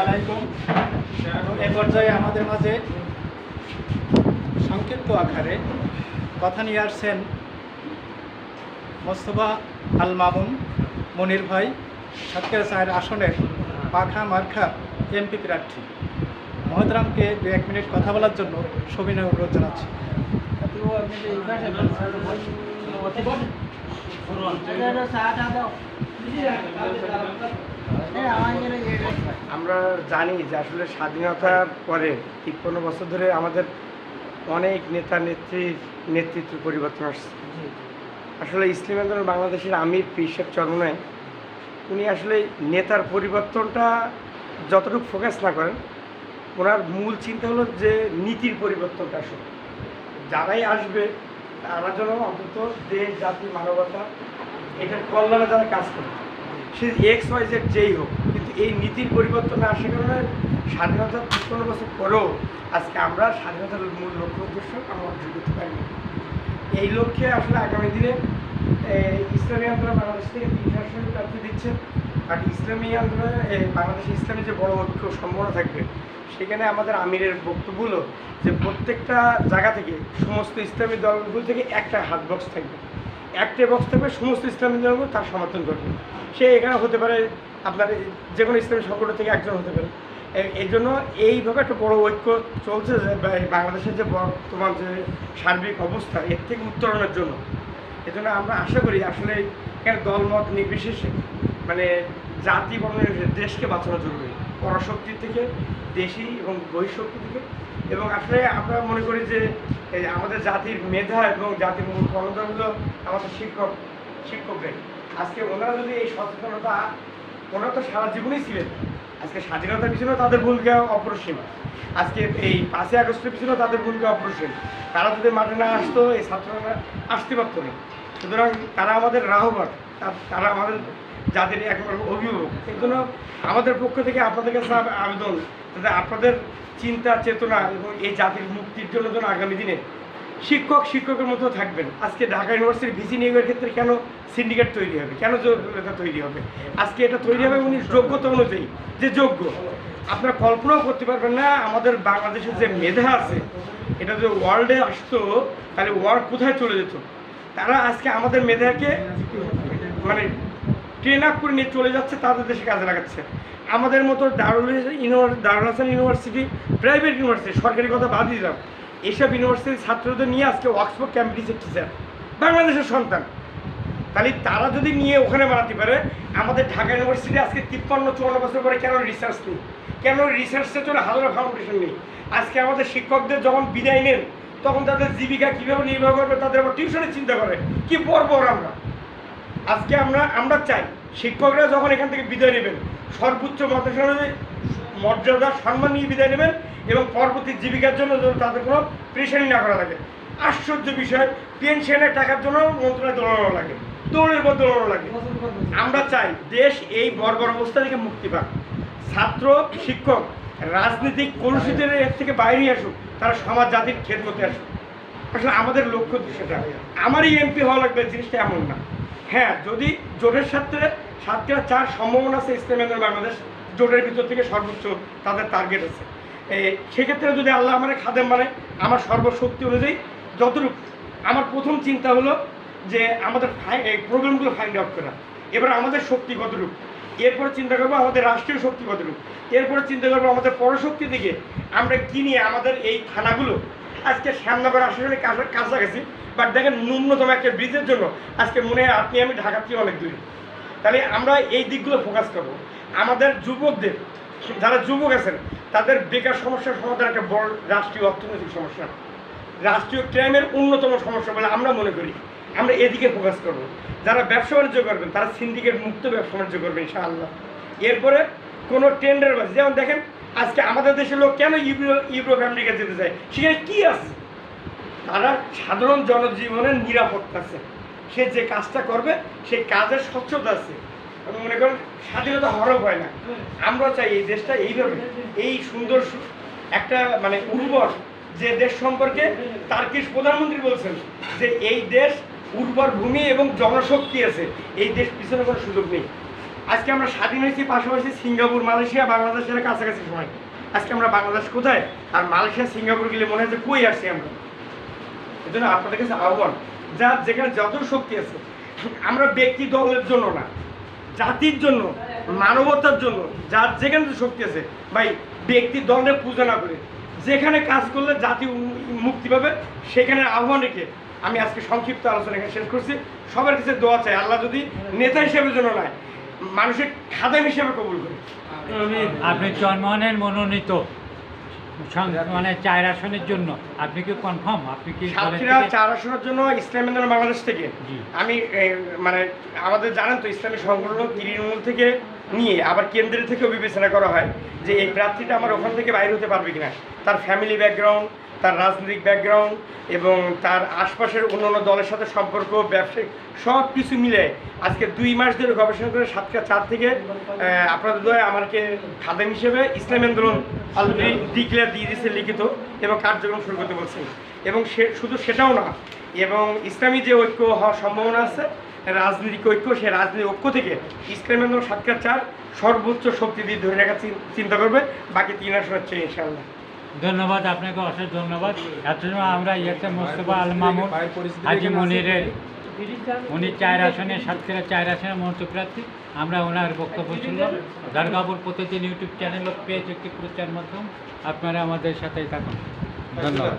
আলাইকুম এ পর্যায়ে আমাদের মাঝে সংক্ষিপ্ত আকারে কথা নিয়ে আসছেন মোস্তফা আল মামুন মনির ভাই সাতক্ষীরা চায়ের আসনের পাখা মার্খা এমপি প্রার্থী মহতরামকে দু এক মিনিট কথা বলার জন্য সবিনয় অনুরোধ জানাচ্ছি আমরা জানি যে আসলে স্বাধীনতার পরে তিপ্পান্ন বছর ধরে আমাদের অনেক নেতা নেত্রীর নেতৃত্ব পরিবর্তন আসছে। আসলে ইসলাম আন্দোলন বাংলাদেশের আমির পিসেব চরণে উনি আসলে নেতার পরিবর্তনটা যতটুকু ফোকাস না করেন, ওনার মূল চিন্তা হলো যে নীতির পরিবর্তনটা আসলে। যারাই আসবে, তারা যেন অন্তত দেশ, জাতি, মানবতা, এটার কল্যাণে যারা কাজ করবে সে এক্স ওয়াই জেড যেই হোক, কিন্তু এই নীতির পরিবর্তন না আসার কারণে স্বাধীনতা তিপ্পান্ন বছর পরেও আজকে আমরা স্বাধীনতার মূল লক্ষ্য উদ্দেশ্য আমরা অর্জন করতে পারিনি। এই লক্ষ্যে আসলে আগামী দিনে ইসলামী আন্দোলন বাংলাদেশ থেকে তিনশো আসনে প্রার্থী দিচ্ছে আর ইসলামী আন্দোলনে বাংলাদেশে ইসলামী যে বড় ঐক্য সম্ভাবনা থাকবে, সেখানে আমাদের আমিরের বক্তব্য যে প্রত্যেকটা জায়গা থেকে, সমস্ত ইসলামী দলগুলো থেকে একটা হাত বক্স থাকবে। একটা বক্স থাকবে, সমস্ত ইসলামী দলগুলো তার সমর্থন করবে। সে এখানে হতে পারে আপনার যে কোনো ইসলামী সংগঠন থেকে একজন হতে পারে। এই জন্য এইভাবে একটা বড় ঐক্য চলছে যে বাংলাদেশের যে বর্তমান যে সার্বিক অবস্থা, এর থেকে উত্তরণের জন্য। এজন্য আমরা আশা করি আসলে এখানে দলমত নির্বিশেষে মানে জাতি বর্ণ নির্বিশেষে দেশকে বাঁচানো জরুরি। পরাশক্তি থেকে, দেশি এবং বহিঃশক্তি থেকে এবং আসলে আমরা মনে করি যে এই আমাদের জাতির মেধা এবং জাতির মূল হলো আমাদের শিক্ষক, শিক্ষকদের। আজকে ওনারা যদি এই সচেতনতা, ওনারা তো সারা জীবনই ছিলেন। আজকে স্বাধীনতার পিছনেও তাদের ভূমিকা অপরিসীম। আজকে এই পাঁচই আগস্টের পিছনেও তাদের ভূমিকা অপরিসীম। তারা যদি মাঠে না আসতো, এই ছাত্ররা আসতে পারতো না। সুতরাং তারা আমাদের রাহবার তা- তারা আমাদের জাতির একবার অভিভাবক। এই জন্য আমাদের পক্ষ থেকে আপনাদের কাছে আবেদন আপনাদের চিন্তা, চেতনা এবং এই জাতির মুক্তির জন্য যেন আগামী দিনে শিক্ষক, শিক্ষকের মতো থাকবেন। আজকে ঢাকা ইউনিভার্সিটির ভিসি নিয়োগের ক্ষেত্রে কেন সিন্ডিকেট তৈরি হবে? কেন যোগ্যতা তৈরি হবে? আজকে এটা তৈরি হবে উনি যোগ্যতা অনুযায়ী, যে যোগ্য। আপনারা কল্পনাও করতে পারবেন না, আমাদের বাংলাদেশের যে মেধা আছে, এটা যদি ওয়ার্ল্ডে আসতো, তাহলে ওয়ার্ল্ড কোথায় চলে যেত? তারা আজকে আমাদের মেধাকে মানে ট্রেন আপ করে নিয়ে চলে যাচ্ছে, তাদের দেশে কাজে লাগাচ্ছে। আমাদের মতো Darul Darul Hasan university private university, সরকারি কথা বাদ দিলাম। এইসব ইউনিভার্সিটির ছাত্রদের নিয়ে আজকে অক্সফোর্ড ক্যাম্ব্রিজের টিচার বাংলাদেশের সন্তান। তাহলে তারা যদি নিয়ে ওখানে বানাতে পারে, আমাদের ঢাকা ইউনিভার্সিটি আজকে তিপ্পান্ন, চুয়ান্ন বছর পরে কেন রিসার্চ নেই? কেন রিসার্চে চলে হাজারো ফাউন্ডেশন নেই? আজকে আমাদের শিক্ষকদের যখন বিদায় নেন, তখন তাদের জীবিকা কীভাবে নির্বাহ করবে, তাদের আবার টিউশনের চিন্তা করে। কি বর্বর আমরা? আজকে আমরা আমরা চাই শিক্ষকরা যখন এখান থেকে বিদায় নেবেন, সর্বোচ্চ মতাসনে মর্যাদা, সম্মান নিয়ে বিদায় নেবেন এবং পরবর্তী জীবিকার জন্য যেন তাদের কোনো প্রেশানি না করা লাগে। আশ্চর্য বিষয় পেনশনের টাকার জন্য মন্ত্রণালয় দৌড়ানো লাগে, দৌড়ের পর দৌড়ানো লাগে। আমরা চাই দেশ এই বর্বর অবস্থা থেকে মুক্তি পাক। ছাত্র, শিক্ষক, রাজনৈতিক কলুষিতের এর থেকে বাইরে আসুক, তারা সমাজ, জাতির খেদমতে আসুক। আসলে আমাদের লক্ষ্য সেটা। আমারই এমপি হওয়া লাগবে, জিনিসটা এমন না। হ্যাঁ যদি জোটের সাথে সাতটা চার সম্ভাবনা আছে ইসলাম বাংলাদেশ, জোটের ভিতর থেকে সর্বোচ্চ তাদের টার্গেট আছে। সেক্ষেত্রে যদি আল্লাহ আমার খাদেম মানে আমার সর্বশক্তি অনুযায়ী যতটুকু, আমার প্রথম চিন্তা হলো যে আমাদের প্রবলেমগুলো ফাইন্ড আউট করা। এবার আমাদের শক্তি কতটুকু? এরপরে চিন্তা করব আমাদের রাষ্ট্রীয় শক্তি কতটুকু? এরপরে চিন্তা করব আমাদের পরশক্তি দিকে আমরা কি নিয়ে আমাদের এই থানাগুলো, আজকে শ্যামনগর আসলে কাছা- কাছাকাছি বাট দেখেন ন্যূনতম একটা ব্রিজের জন্য আজকে মনে হয় আপনি আমি ঢাকা থেকে অনেক দূরে। তাহলে আমরা এই দিকগুলো ফোকাস করব। আমাদের যুবকদের, যারা যুবক আছেন, তাদের বেকার সমস্যার সমাধান একটা বড় রাষ্ট্রীয় অর্থনৈতিক সমস্যা। রাষ্ট্রীয় ক্রাইমের অন্যতম সমস্যা বলে আমরা মনে করি। আমরা এদিকে ফোকাস করব। যারা ব্যবসা বাণিজ্য করবেন, তারা সিন্ডিকেট মুক্ত ব্যবসা বাণিজ্য করবে ইনশাআল্লাহ। এরপরে কোনো টেন্ডার বাজ যেমন দেখেন, আজকে আমাদের দেশের লোক কেন ইউরো ইউরোপ আমেরিকা যেতে চায়? সেখানে কী আছে? তারা সাধারণ জনজীবনের নিরাপত্তা আছে। সে যে কাজটা করবে সেই কাজের স্বচ্ছতা আছে। আমি মনে করেন, স্বাধীনতা হরফ হয় না। আমরা চাই এই দেশটা এইভাবে, এই সুন্দর একটা মানে উর্বর যে দেশ সম্পর্কে তার্কিশ প্রধানমন্ত্রী বলছেন যে এই দেশ উর্বর ভূমি এবং জনশক্তি আছে। এই দেশ পিছনে কোনো সুযোগ নেই। আজকে আমরা স্বাধীন হয়েছি, পাশাপাশি সিঙ্গাপুর, মালয়েশিয়া, বাংলাদেশের কাছাকাছি সময়। আজকে আমরা বাংলাদেশ কোথায়? আর মালয়েশিয়া, সিঙ্গাপুর গেলে মনে হয় যে কই আসছি আমরা? এই জন্য আপনাদের কাছে আহ্বান যার যেখানে যত শক্তি আছে, আমরা ব্যক্তি দলের জন্য না, জাতির জন্য, মানবতার জন্য যার যেখানে যে শক্তি আছে, ভাই, ব্যক্তি দলের পূজা না করে, যেখানে কাজ করলে জাতি মুক্তি পাবে, সেখানে আহ্বান রেখে আমি আজকে সংক্ষিপ্ত আলোচনা এখানে শেষ করছি। সবার কাছে দোয়া চাই, আল্লাহ যদি নেতা হিসেবে জন্য নয় মানুষের খাদাম হিসেবে কবুল করে। আপনি জন্মনের মনোনীত। মানে চার আসনের জন্য। আপনি কি কনফার্ম আপনি কি সাতক্ষীরা চার আসনের জন্য ইসলামী আন্দোলন বাংলাদেশ থেকে। আমি মানে আমাদের জানেন তো ইসলামী সংগঠন তৃণমূল থেকে নিয়ে আবার কেন্দ্রের থেকেও বিবেচনা করা হয় যে এই প্রার্থীটা আমার ওখান থেকে বাইরে হতে পারবে কিনা। তার ফ্যামিলি ব্যাকগ্রাউন্ড তার রাজনৈতিক ব্যাকগ্রাউন্ড এবং তার আশপাশের অন্যান্য দলের সাথে সম্পর্ক, ব্যবসায়িক সব কিছু মিলে আজকে দুই মাস ধরে গবেষণা করে সাতটা চার থেকে আপনাদের দয়ে আমাকে খাদেম হিসেবে ইসলামী আন্দোলন অলরেডি ডিক্লেয়ার দিয়ে দিয়েছে লিখিত এবং কার্যক্রম শুরু করতে বলছেন এবং সে, শুধু সেটাও না, এবং ইসলামী যে ঐক্য হওয়ার সম্ভাবনা আছে রাজনৈতিক ঐক্য সে রাজনৈতিক ঐক্য থেকে ইসলামী আন্দোলন সাতক্ষীরা চার সর্বোচ্চ শক্তি দিয়ে ধরে রাখার চিন্তা করবে। বাকি তিন আসন হচ্ছে ইনশাআল্লাহ। ধন্যবাদ আপনাকে অশেষ ধন্যবাদ। এত সময় আমরা ইয়েতে মোস্তফা আল মামুন হাজি মনিরের উনি চার আসনে সাতক্ষীরা চার আসনের মন্ত্রী প্রার্থী। আমরা ওনার বক্তব্য শুনলাম। দুর্গাপুর প্রতিদিন ইউটিউব চ্যানেল ও পেজ একটি প্রচার মাধ্যম। আপনারা আমাদের সাথেই থাকুন। ধন্যবাদ।